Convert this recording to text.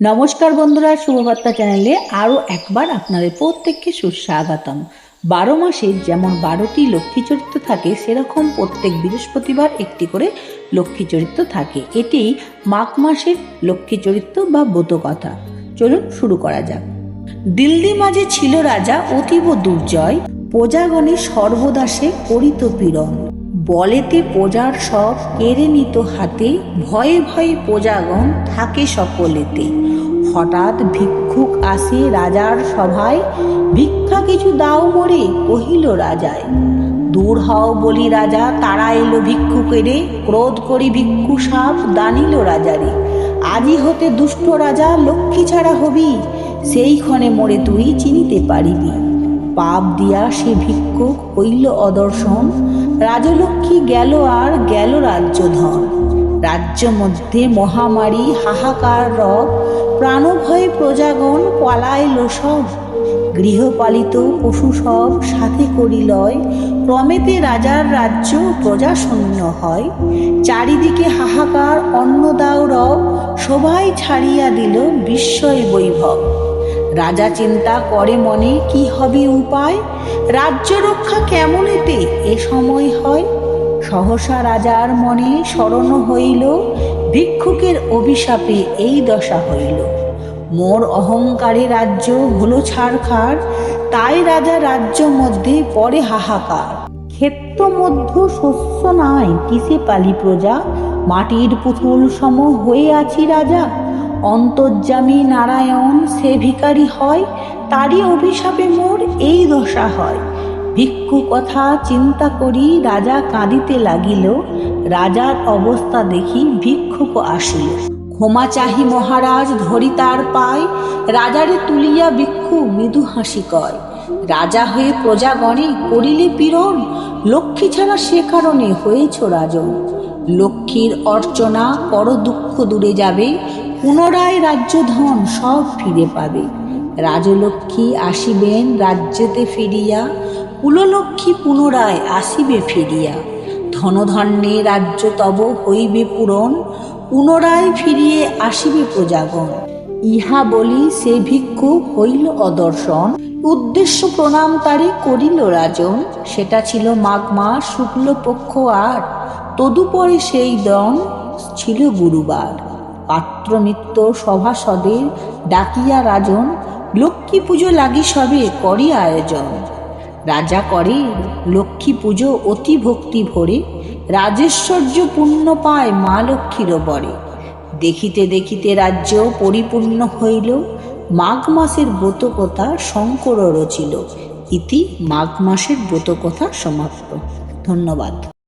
নমস্কার বন্ধুরা, শুভবার্তা চ্যানেলে আরও একবার আপনাদের প্রত্যেককে সুস্বাগতম। বারো মাসে যেমন বারোটি লক্ষ্মী চরিত্র থাকে, সেরকম প্রত্যেক বৃহস্পতিবার একটি করে লক্ষ্মী চরিত্র থাকে। এটি মাঘ মাসের লক্ষ্মী চরিত্র বা ব্রতকথা। চলুন শুরু করা যাক। দিল্লি মাঝে ছিল রাজা অতীব দুর্জয়, প্রজাগণে সর্বদাসে করিত পীড়ন। বলেতে প্রজার সব কেড়ে নিত হাতে, ভয়ে ভয়ে প্রজাগণ থাকে সকলেতে। হঠাৎ ভিক্ষুক আসে রাজার সভায়, ভিক্ষা কিছু দাও মোরে কহিল রাজায়। দূর হও বলি রাজা, তারা এলো ভিক্ষুকেরে, ক্রোধ করি ভিক্ষু সাপ দানিল রাজারে। আজি হতে দুষ্ট রাজা, লক্ষ্মী ছাড়া হবি সেই ক্ষণে মোরে তুই চিনিতে পারিবি। পাপ দিয়া সে ভিক্ষুক হইল অদর্শন। রাজলক্ষ্মী গেল আর গেল রাজ্যধন। রাজ্য মধ্যে মহামারী, হাহাকার, রব, প্রাণভয়ে প্রজাগণ পলাইল সব। গৃহপালিত পশু সব সাথে করিলয় ক্রমেতে রাজার রাজ্য প্রজাশূন্য হয়। চারিদিকে হাহাকার, অন্নদাও রব, সবাই ছাড়িয়া দিল বিস্ময় বৈভব। রাজা চিন্তা করে মনে, কি হবে উপায়? রাজ্য রক্ষা কেমন এতে? এ সময় হয়? সহসা রাজার মনে স্মরণ হইল, ভিক্ষুকের অভিশাপে এই দশা হইল। মোর অহংকারে রাজ্য হলো ছাড়খাড়, তাই রাজা রাজ্য মধ্যে পড়ে হাহাকার। ক্ষেত্র মধ্য শস্য নাই, কিসে পালি প্রজা? মাটির পুতুল সম হয়ে আছি রাজা। অন্তর্যামী নারায়ণ সে ভিকারি হয়, তারই অভিশাপে মোর এই দশা হয়। ভিক্ষু কথা চিন্তা করি রাজা কাঁদিতে লাগিল, রাজার অবস্থা দেখি ভিক্ষুক আসিল। ক্ষমা চাহি মহারাজ, ধরি তার পায়, রাজারে তুলিয়া ভিক্ষু মৃদু হাসি কয়। রাজা হয়ে প্রজাগণে করিলে পীড়ন, লক্ষ্মী ছাড়া সে কারণে হয়েছ রাজন। লক্ষ্মীর অর্চনা পর দুঃখ দূরে যাবে পুনরায় রাজ্য ধন সব ফিরে পাবে। রাজলক্ষ্মী আসিবেন রাজ্যেতে ফিরিয়া, কুললক্ষ্মী পুনরায় আসিবে ফিরিয়া। ধনধন্যে রাজ্য তব হইবে পূরণ, পুনরায় ফিরিয়ে আসিবে প্রজাগণ। ইহা বলি সে ভিক্ষু হইল অদর্শন। উদ্দেশ্য প্রণাম তারে করিল রাজন। সেটা ছিল মাঘ মাস শুক্লপক্ষ আর, তদুপরে সেই দন ছিল গুরুবার। পাত্রমিত্র সভাসদের ডাকিয়া রাজন, লক্ষ্মী পুজো লাগি সবে করি আয়োজন। রাজা করে লক্ষ্মী পুজো অতি ভক্তি ভরে, রাজেশ্বর্য পূর্ণ পায় মা লক্ষ্মীর বরে দেখিতে দেখিতে রাজ্য পরিপূর্ণ হইল, মাঘ মাসের ব্রতকথা শঙ্কর রচিল। ইতি মাঘ মাসের ব্রতকথা সমাপ্ত। ধন্যবাদ।